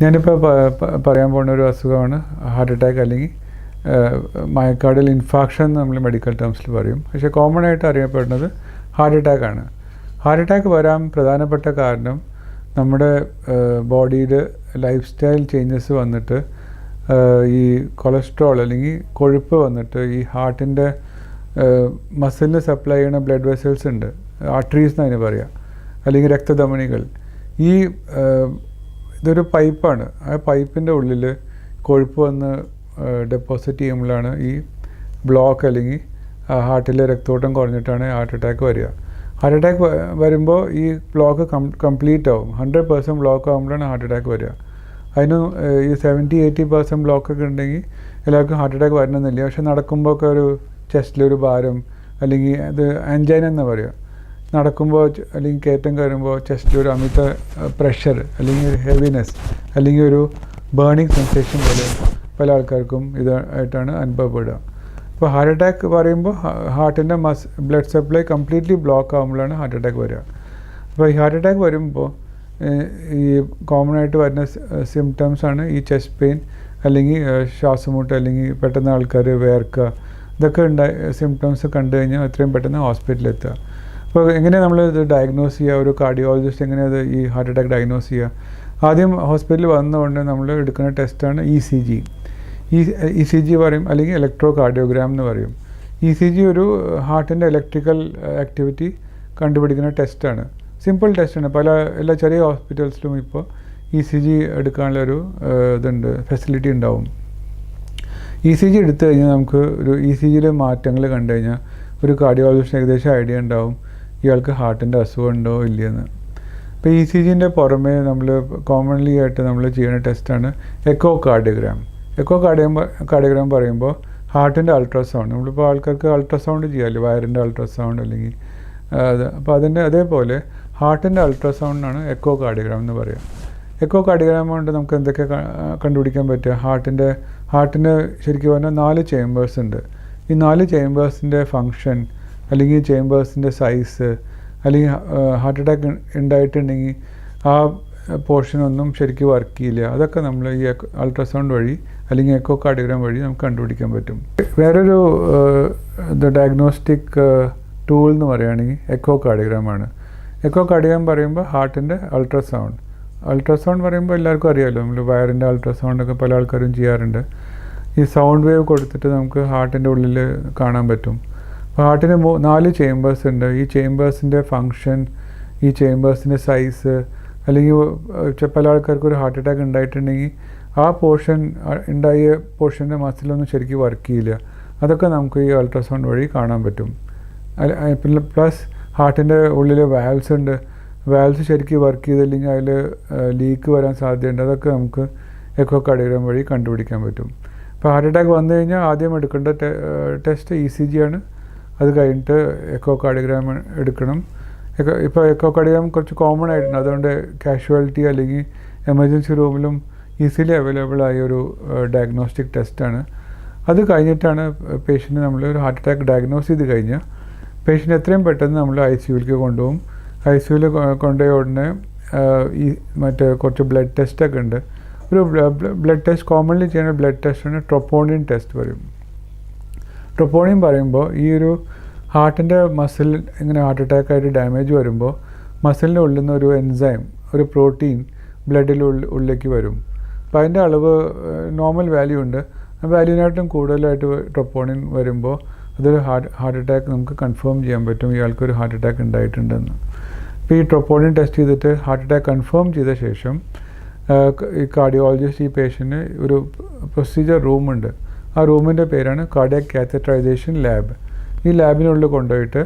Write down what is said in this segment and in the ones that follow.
ഞാനിപ്പോൾ പറയാൻ പോകുന്ന ഒരു അസുഖമാണ്. ഹാർട്ട് അറ്റാക്ക് അല്ലെങ്കിൽ മയക്കാടിൽ ഇൻഫാക്ഷൻ നമ്മൾ മെഡിക്കൽ ടേംസിൽ പറയും. പക്ഷേ കോമൺ ആയിട്ട് അറിയപ്പെടുന്നത് ഹാർട്ട് അറ്റാക്കാണ് ഹാർട്ട് അറ്റാക്ക് വരാൻ പ്രധാനപ്പെട്ട കാരണം നമ്മുടെ ബോഡിയിൽ ലൈഫ് സ്റ്റൈൽ ചേഞ്ചസ് വന്നിട്ട് ഈ കൊളസ്ട്രോൾ അല്ലെങ്കിൽ കൊഴുപ്പ് വന്നിട്ട് ഈ ഹാർട്ടിന്റെ മസിലിന് സപ്ലൈ ചെയ്യുന്ന ബ്ലഡ് വെസൽസ് ഉണ്ട്. ആർട്ടറീസ് എന്നതിന് പറയാം. അല്ലെങ്കിൽ രക്തധമനികൾ. ഈ ഇതൊരു പൈപ്പാണ്. ആ പൈപ്പിന്റെ ഉള്ളിൽ കൊഴുപ്പ് വന്ന് ഡെപ്പോസിറ്റ് ചെയ്യുമ്പോഴാണ് ഈ ബ്ലോക്ക് അല്ലെങ്കിൽ ഹാർട്ടിലെ രക്തോട്ടം കുറഞ്ഞിട്ടാണ് ഹാർട്ട് അറ്റാക്ക് വരിക. ഹാർട്ട് അറ്റാക്ക് വരുമ്പോൾ ഈ ബ്ലോക്ക് കംപ്ലീറ്റ് ആവും. ഹൺഡ്രഡ് പെർസെന്റ് ബ്ലോക്ക് ആകുമ്പോഴാണ് ഹാർട്ട് അറ്റാക്ക് വരിക. അതിന് ഈ സെവന്റി എയ്റ്റി പെർസെന്റ് ബ്ലോക്കൊക്കെ ഉണ്ടെങ്കിൽ എല്ലാവർക്കും ഹാർട്ട് അറ്റാക്ക് വരണമെന്നില്ല. പക്ഷെ നടക്കുമ്പോൾ ഒക്കെ ഒരു ചെസ്റ്റിലൊരു ഭാരം അല്ലെങ്കിൽ അത് അഞ്ചൈന എന്ന് പറയുക. നടക്കുമ്പോൾ അല്ലെങ്കിൽ കയറ്റം കയറുമ്പോൾ ചെസ്റ്റിൽ ഒരു അമിത പ്രഷർ അല്ലെങ്കിൽ ഒരു ഹെവിനെസ് അല്ലെങ്കിൽ ഒരു ബേണിങ് സെൻസേഷൻ പോലെ പല ആൾക്കാർക്കും ഇതായിട്ടാണ് അനുഭവപ്പെടുക. അപ്പോൾ ഹാർട്ട് അറ്റാക്ക് പറയുമ്പോൾ ഹാർട്ടിന്റെ muscle blood supply completely block ആകുമ്പോഴാണ് ഹാർട്ട് അറ്റാക്ക് വരിക. അപ്പോൾ ഈ ഹാർട്ട് അറ്റാക്ക് വരുമ്പോൾ ഈ കോമൺ ആയിട്ട് വരുന്ന സിംറ്റംസ് ആണ് ഈ ചെസ്റ്റ് പെയിൻ അല്ലെങ്കിൽ ശ്വാസമുട്ട് അല്ലെങ്കിൽ പെട്ടെന്ന് ആൾക്കാർ വേർക്കുക ഇതൊക്കെ ഉണ്ടായി സിംറ്റംസ് കണ്ടു കഴിഞ്ഞാൽ എത്രയും പെട്ടെന്ന് ഹോസ്പിറ്റലിൽ എത്തുക. അപ്പോൾ എങ്ങനെയാണ് നമ്മൾ ഇത് ഡയഗ്നോസ് ചെയ്യുക ഒരു കാർഡിയോളജിസ്റ്റ് എങ്ങനെയത് ഈ ഹാർട്ട് അറ്റാക്ക് ഡയഗ്നോസ് ചെയ്യുക ആദ്യം ഹോസ്പിറ്റലിൽ വന്നുകൊണ്ട് നമ്മൾ എടുക്കുന്ന ടെസ്റ്റാണ് ഇ സി ജി ഈ ഇ സി ജി പറയും അല്ലെങ്കിൽ ഇലക്ട്രോ കാർഡിയോഗ്രാം എന്ന് പറയും. ഇ സി ജി ഒരു ഹാർട്ടിന്റെ ഇലക്ട്രിക്കൽ ആക്ടിവിറ്റി കണ്ടുപിടിക്കുന്ന ടെസ്റ്റാണ് സിമ്പിൾ ടെസ്റ്റാണ് പല എല്ലാ ചെറിയ ഹോസ്പിറ്റൽസിലും ഇപ്പോൾ ഇ സി ജി എടുക്കാനുള്ള ഒരു ഇതുണ്ട് ഫെസിലിറ്റി ഉണ്ടാവും. ഇ സി ജി എടുത്തു കഴിഞ്ഞാൽ നമുക്ക് ഒരു ഇ സി ജിയിലെ മാറ്റങ്ങൾ കണ്ടു കഴിഞ്ഞാൽ ഒരു കാർഡിയോളജിസ്റ്റ് ഏകദേശം ഐഡിയ ഉണ്ടാവും. ഇയാൾക്ക് ഹാർട്ടിന്റെ അസുഖം ഉണ്ടോ ഇല്ലയെന്ന്. ഇപ്പോൾ ഇ സി ജിന്റെ പുറമേ നമ്മൾ കോമൺലി ആയിട്ട് നമ്മൾ ചെയ്യുന്ന ടെസ്റ്റാണ് echocardiogram echo cardio cardiogram പറയുമ്പോൾ ഹാർട്ടിന്റെ അൾട്രാസൗണ്ട് നമ്മളിപ്പോൾ ആൾക്കാർക്ക് അൾട്രാസൗണ്ട് ചെയ്യാമല്ലോ വയറിന്റെ അൾട്രാസൗണ്ട് അല്ലെങ്കിൽ അപ്പോൾ അതിന്റെ അതേപോലെ ഹാർട്ടിന്റെ അൾട്രാസൗണ്ടാണ് എക്കോ കാർഡിയോഗ്രാം എന്ന് പറയുക എക്കോ കാർഡിയോഗ്രാം കൊണ്ട് നമുക്ക് എന്തൊക്കെ കണ്ടുപിടിക്കാൻ പറ്റുക? ഹാർട്ടിന്റെ ഹാർട്ടിന് ശരിക്കും പറഞ്ഞാൽ നാല് ചേമ്പേഴ്സ് ഉണ്ട്. ഈ നാല് ചേമ്പേഴ്സിന്റെ ഫങ്ഷൻ അല്ലെങ്കിൽ ചേമ്പേഴ്സിന്റെ സൈസ് അല്ലെങ്കിൽ ഹാർട്ട് അറ്റാക്ക് ഉണ്ടായിട്ടുണ്ടെങ്കിൽ ആ പോർഷനൊന്നും ശരിക്കും വർക്ക് ചെയ്യില്ല. അതൊക്കെ നമ്മൾ ഈ അൾട്രാസൗണ്ട് വഴി അല്ലെങ്കിൽ എക്കോ കാർഡിയോഗ്രാം വഴി നമുക്ക് കണ്ടുപിടിക്കാൻ പറ്റും. വേറൊരു ഡയഗ്നോസ്റ്റിക് ടൂൾ എന്ന് പറയുകയാണെങ്കിൽ എക്കോ കാർഡിയോഗ്രാമാണ് എക്കോ കാർഡിയോഗ്രാം പറയുമ്പോൾ ഹാർട്ടിന്റെ അൾട്രാസൗണ്ട്. അൾട്രാസൗണ്ട് പറയുമ്പോൾ എല്ലാവർക്കും അറിയാമല്ലോ നമ്മൾ വയറിന്റെ അൾട്രാസൗണ്ട് ഒക്കെ പല ആൾക്കാരും ചെയ്യാറുണ്ട്. ഈ സൗണ്ട് വേവ് കൊടുത്തിട്ട് നമുക്ക് ഹാർട്ടിന്റെ ഉള്ളിൽ കാണാൻ പറ്റും. ഹാർട്ടിന് നാല് ചേമ്പേഴ്സ് ഉണ്ട്. ഈ ചേമ്പേഴ്സിന്റെ ഫങ്ഷൻ ഈ ചേമ്പേഴ്സിന്റെ സൈസ് അല്ലെങ്കിൽ പല ആൾക്കാർക്ക് ഒരു ഹാർട്ട് അറ്റാക്ക് ഉണ്ടായിട്ടുണ്ടെങ്കിൽ ആ പോർഷൻ ഉണ്ടായ പോർഷന്റെ മസിലൊന്നും ശരിക്കും വർക്ക് ചെയ്യില്ല. അതൊക്കെ നമുക്ക് ഈ അൾട്രാസൗണ്ട് വഴി കാണാൻ പറ്റും. പിന്നെ പ്ലസ് ഹാർട്ടിന്റെ ഉള്ളിൽ വാൽസ് ഉണ്ട്. വാൽസ് ശരിക്കും വർക്ക് ചെയ്തില്ലെങ്കിൽ അതിൽ ലീക്ക് വരാൻ സാധ്യതയുണ്ട്. അതൊക്കെ നമുക്ക് എക്കോ കടയിടം വഴി കണ്ടുപിടിക്കാൻ പറ്റും. അപ്പോൾ ഹാർട്ട് അറ്റാക്ക് വന്നു കഴിഞ്ഞാൽ ആദ്യം എടുക്കേണ്ട ടെസ്റ്റ് ഇ സി ജി ആണ്. അത് കഴിഞ്ഞിട്ട് എക്കോ കാർഡിയോഗ്രാം എടുക്കണം. എക്കോ ഇപ്പോൾ എക്കോ കാർഡിയോഗ്രാം കുറച്ച് കോമൺ ആയിട്ടുണ്ട്. അതുകൊണ്ട് കാഷ്വാലിറ്റി അല്ലെങ്കിൽ എമർജൻസി റൂമിലും ഈസിലി അവൈലബിൾ ആയ ഒരു ഡയഗ്നോസ്റ്റിക് ടെസ്റ്റാണ് അത് കഴിഞ്ഞിട്ടാണ് പേഷ്യന്റ് നമ്മൾ ഒരു ഹാർട്ട് അറ്റാക്ക് ഡയഗ്നോസ് ചെയ്ത് കഴിഞ്ഞാൽ പേഷ്യന്റ് എത്രയും പെട്ടെന്ന് നമ്മൾ ഐ സി കൊണ്ടുപോകും. ഐ സി യുവിൽ കൊണ്ടുപോയ ഉടനെ ഈ മറ്റേ കുറച്ച് ബ്ലഡ് ടെസ്റ്റൊക്കെ ഉണ്ട്. ഒരു ബ്ലഡ് ടെസ്റ്റ് കോമൺലി ചെയ്യുന്ന ബ്ലഡ് ടെസ്റ്റാണ് ട്രൊപ്പോണിയൻ ടെസ്റ്റ് പറയും. ട്രൊപ്പോണിയൻ പറയുമ്പോൾ ഈ ഒരു ഹാർട്ടിന്റെ മസിൽ ഇങ്ങനെ ഹാർട്ട് അറ്റാക്ക് ആയിട്ട് ഡാമേജ് വരുമ്പോൾ മസിലിന്റെ ഉള്ളിൽ നിന്ന് ഒരു എൻസൈം ഒരു പ്രോട്ടീൻ ബ്ലഡിൽ ഉള്ളിലേക്ക് വരും. അപ്പോൾ അതിന്റെ അളവ് നോർമൽ വാല്യൂ ഉണ്ട്. ആ വാല്യൂവിനായിട്ടും കൂടുതലായിട്ട് ട്രൊപ്പോണിൻ വരുമ്പോൾ അതൊരു ഹാർട്ട് ഹാർട്ട് അറ്റാക്ക് നമുക്ക് കൺഫേം ചെയ്യാൻ പറ്റും. ഇയാൾക്കൊരു ഹാർട്ട് അറ്റാക്ക് ഉണ്ടായിട്ടുണ്ടെന്ന്. അപ്പോൾ ഈ ട്രൊപ്പോണിൻ ടെസ്റ്റ് ചെയ്തിട്ട് ഹാർട്ട് അറ്റാക്ക് കൺഫേം ചെയ്ത ശേഷം ഈ കാർഡിയോളജിസ്റ്റ് ഈ പേഷ്യന്റ് ഒരു പ്രൊസീജിയർ റൂമുണ്ട്. ആ റൂമിന്റെ പേരാണ് കാർഡിയാക് കാത്തറ്ററൈസേഷൻ ലാബ് ഈ ലാബിനുള്ളിൽ കൊണ്ടുപോയിട്ട്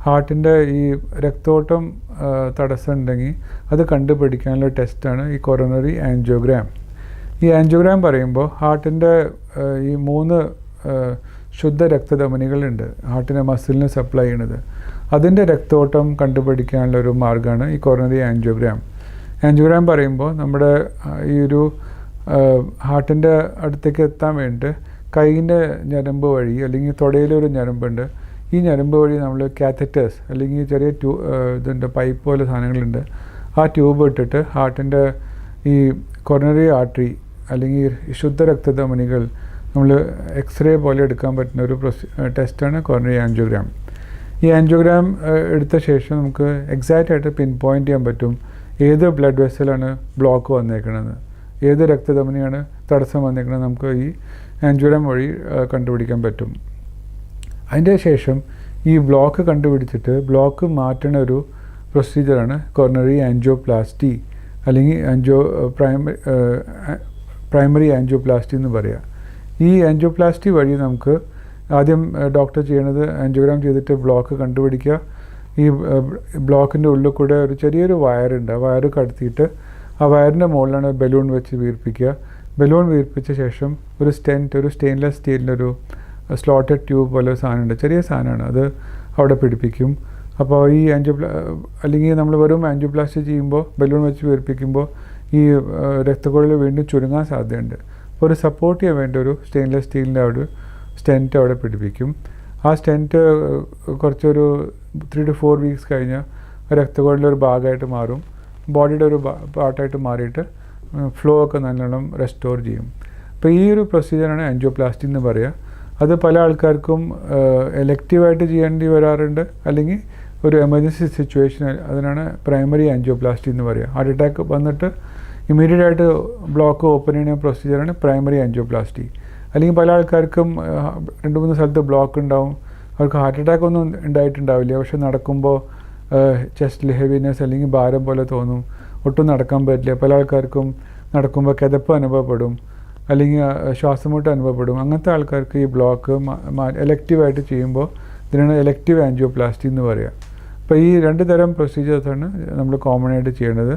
ഹാർട്ടിന്റെ ഈ രക്തോട്ടം തടസ്സം ഉണ്ടെങ്കിൽ അത് കണ്ടുപിടിക്കാനുള്ള ടെസ്റ്റാണ് ഈ കൊറോണറി ആൻജിയോഗ്രാം ഈ ആൻജിയോഗ്രാം പറയുമ്പോൾ ഹാർട്ടിന്റെ ഈ മൂന്ന് ശുദ്ധ രക്തധമനികളുണ്ട് ഹാർട്ടിന്റെ മസിലിന് സപ്ലൈ ചെയ്യണത് അതിന്റെ രക്തോട്ടം കണ്ടുപിടിക്കാനുള്ള ഒരു മാർഗമാണ് ഈ കൊറോണറി ആൻജിയോഗ്രാം ആൻജിയോഗ്രാം പറയുമ്പോൾ നമ്മുടെ ഈ ഒരു ഹാർട്ടിന്റെ അടുത്തേക്ക് എത്താൻ വേണ്ടി കൈയിന്റെ ഞരമ്പ് വഴി അല്ലെങ്കിൽ തുടയിലൊരു ഞരമ്പുണ്ട്. ഈ ഞരമ്പ് വഴി നമ്മൾ കാത്തറ്റേഴ്സ് അല്ലെങ്കിൽ ചെറിയ ട്യൂ ഇതുണ്ട് പൈപ്പ് പോലെ സാധനങ്ങളുണ്ട്. ആ ട്യൂബ് ഇട്ടിട്ട് ഹാർട്ടിന്റെ ഈ കൊറോണറി ആർട്ടറി അല്ലെങ്കിൽ ശുദ്ധ രക്തധമനികൾ നമ്മൾ എക്സ്റേ പോലെ എടുക്കാൻ പറ്റുന്ന ഒരു പ്രൊസി ടെസ്റ്റാണ് കൊറോണറി ആൻജിയോഗ്രാം ഈ ആൻജിയോഗ്രാം എടുത്ത ശേഷം നമുക്ക് എക്സാക്റ്റ് ആയിട്ട് പിൻ പോയിന്റ് ചെയ്യാൻ പറ്റും ഏത് ബ്ലഡ് വെസലാണ് ബ്ലോക്ക് വന്നേക്കണത്. ഏത് രക്തധമനിയാണ് തടസ്സം വന്നേക്കണത് നമുക്ക് ഈ ആൻജിയോഗ്രാം വഴി കണ്ടുപിടിക്കാൻ പറ്റും. അതിന്റെ ശേഷം ഈ ബ്ലോക്ക് കണ്ടുപിടിച്ചിട്ട് ബ്ലോക്ക് മാറ്റുന്ന ഒരു പ്രൊസീജിയറാണ് കൊറോണറി ആൻജിയോപ്ലാസ്റ്റി അല്ലെങ്കിൽ ആൻജിയോ പ്രൈമറി പ്രൈമറി ആൻജിയോപ്ലാസ്റ്റി എന്ന് പറയുക ഈ ആൻജിയോപ്ലാസ്റ്റി വഴി നമുക്ക് ആദ്യം ഡോക്ടർ ചെയ്യണത് ആൻജിയോഗ്രാം ചെയ്തിട്ട് ബ്ലോക്ക് കണ്ടുപിടിക്കുക. ഈ ബ്ലോക്കിന്റെ ഉള്ളിൽ കൂടെ ഒരു ചെറിയൊരു വയറുണ്ട് ആ വയർ കടത്തിയിട്ട് ആ വയറിന്റെ മുകളിലാണ് ബലൂൺ വെച്ച് വീർപ്പിക്കുക. ബലൂൺ വീർപ്പിച്ച ശേഷം ഒരു സ്റ്റെന്റ് ഒരു സ്റ്റെയിൻലെസ് സ്റ്റീലിന്റെ ഒരു സ്ലോട്ടഡ് ട്യൂബ് പോലെ ഒരു സാധനമുണ്ട്. ചെറിയ സാധനമാണ്. അത് അവിടെ പിടിപ്പിക്കും. അപ്പോൾ ഈ ആൻജിയോപ്ലാ അല്ലെങ്കിൽ നമ്മൾ വെറും ആൻജിയോപ്ലാസ്റ്റി ചെയ്യുമ്പോൾ ബലൂൺ വെച്ച് വീർപ്പിക്കുമ്പോൾ ഈ രക്തക്കുഴൽ വീണ്ടും ചുരുങ്ങാൻ സാധ്യതയുണ്ട്. അപ്പോൾ ഒരു സപ്പോർട്ട് ചെയ്യാൻ വേണ്ടി ഒരു സ്റ്റെയിൻലെസ് സ്റ്റീലിന്റെ അവിടെ സ്റ്റെന്റ് അവിടെ പിടിപ്പിക്കും. ആ സ്റ്റെന്റ് കുറച്ചൊരു ത്രീ ടു ഫോർ വീക്സ് കഴിഞ്ഞാൽ രക്തക്കുഴലിന്റെ ഒരു ഭാഗമായിട്ട് മാറും. ബോഡിയുടെ ഒരു പാർട്ടായിട്ട് മാറിയിട്ട് ഫ്ലോ ഒക്കെ നല്ലോണം റെസ്റ്റോർ ചെയ്യും. അപ്പോൾ ഈ ഒരു പ്രൊസീജിയറാണ് ആൻജിയോപ്ലാസ്റ്റി എന്ന് പറയുക അത് പല ആൾക്കാർക്കും എലക്റ്റീവായിട്ട് ചെയ്യേണ്ടി വരാറുണ്ട്. അല്ലെങ്കിൽ ഒരു എമർജൻസി സിറ്റുവേഷൻ അതിനാണ് പ്രൈമറി ആൻജിയോപ്ലാസ്റ്റി എന്ന് പറയുക ഹാർട്ട് അറ്റാക്ക് വന്നിട്ട് ഇമ്മീഡിയറ്റ് ആയിട്ട് ബ്ലോക്ക് ഓപ്പൺ ചെയ്യുന്ന പ്രൊസീജിയറാണ് പ്രൈമറി ആൻജിയോപ്ലാസ്റ്റി അല്ലെങ്കിൽ പല ആൾക്കാർക്കും രണ്ട് മൂന്ന് സ്ഥലത്ത് ബ്ലോക്ക് ഉണ്ടാവും. അവർക്ക് ഹാർട്ട് അറ്റാക്ക് ഒന്നും ഉണ്ടായിട്ടുണ്ടാവില്ല. പക്ഷെ നടക്കുമ്പോൾ ചെസ്റ്റിൽ ഹെവിനെസ് അല്ലെങ്കിൽ ഭാരം പോലെ തോന്നും. ഒട്ടും നടക്കാൻ പറ്റില്ല. പല ആൾക്കാർക്കും നടക്കുമ്പോൾ കിതപ്പ് അനുഭവപ്പെടും. അല്ലെങ്കിൽ ശ്വാസമുട്ട് അനുഭവപ്പെടും. അങ്ങനത്തെ ആൾക്കാർക്ക് ഈ ബ്ലോക്ക് എലക്റ്റീവായിട്ട് ചെയ്യുമ്പോൾ ഇതിനാണ് എലക്റ്റീവ് ആൻജിയോപ്ലാസ്റ്റി എന്ന് പറയുക അപ്പോൾ ഈ രണ്ട് തരം പ്രൊസീജിയേഴ്സാണ് നമ്മൾ കോമൺ ആയിട്ട് ചെയ്യേണ്ടത്.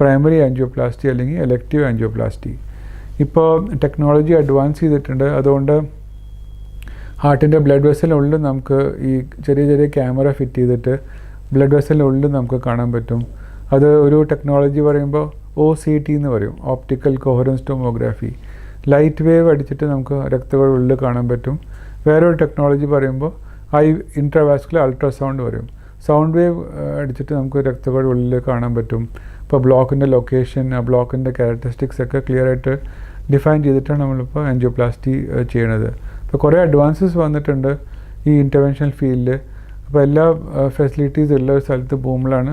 പ്രൈമറി ആൻജിയോപ്ലാസ്റ്റി അല്ലെങ്കിൽ എലക്റ്റീവ് ആൻജിയോപ്ലാസ്റ്റി ഇപ്പോൾ ടെക്നോളജി അഡ്വാൻസ് ചെയ്തിട്ടുണ്ട്. അതുകൊണ്ട് ഹാർട്ടിന്റെ ബ്ലഡ് വെസലിനുള്ളിൽ നമുക്ക് ഈ ചെറിയ ചെറിയ ക്യാമറ ഫിറ്റ് ചെയ്തിട്ട് ബ്ലഡ് വെസലിനുള്ളിൽ നമുക്ക് കാണാൻ പറ്റും. അത് ഒരു ടെക്നോളജി പറയുമ്പോൾ ഒ സി ടി എന്ന് പറയും optical coherence tomography light wave അടിച്ചിട്ട് നമുക്ക് രക്തകൾ ഉള്ളിൽ കാണാൻ പറ്റും. വേറൊരു ടെക്നോളജി പറയുമ്പോൾ ഐ ഇൻട്രാവാസ്കുലർ അൾട്രാസൗണ്ട് പറയും. സൗണ്ട് വേവ് അടിച്ചിട്ട് നമുക്ക് രക്തകൾ ഉള്ളിൽ കാണാൻ പറ്റും. ഇപ്പോൾ ബ്ലോക്കിന്റെ ലൊക്കേഷൻ ആ ബ്ലോക്കിന്റെ ക്യാരക്ടറിസ്റ്റിക്സ് ഒക്കെ ക്ലിയർ ആയിട്ട് ഡിഫൈൻ ചെയ്തിട്ടാണ് നമ്മളിപ്പോൾ ആൻജിയോപ്ലാസ്റ്റി ചെയ്യണത്. ഇപ്പോൾ കുറേ അഡ്വാൻസസ് വന്നിട്ടുണ്ട് ഈ ഇന്റർവെൻഷണൽ ഫീൽഡിൽ അപ്പോൾ എല്ലാ ഫെസിലിറ്റീസ് ഉള്ള ഒരു സ്ഥലത്ത് പോകുമ്പോഴാണ്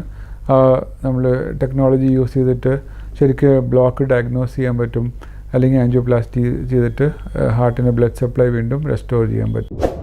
നമ്മൾ ടെക്നോളജി യൂസ് ചെയ്തിട്ട് ശരിക്കും ബ്ലോക്ക് ഡയഗ്നോസ് ചെയ്യാൻ പറ്റും. അല്ലെങ്കിൽ ആൻജിയോപ്ലാസ്റ്റി ചെയ്തിട്ട് ഹാർട്ടിന്റെ ബ്ലഡ് സപ്ലൈ വീണ്ടും റെസ്റ്റോർ ചെയ്യാൻ പറ്റും.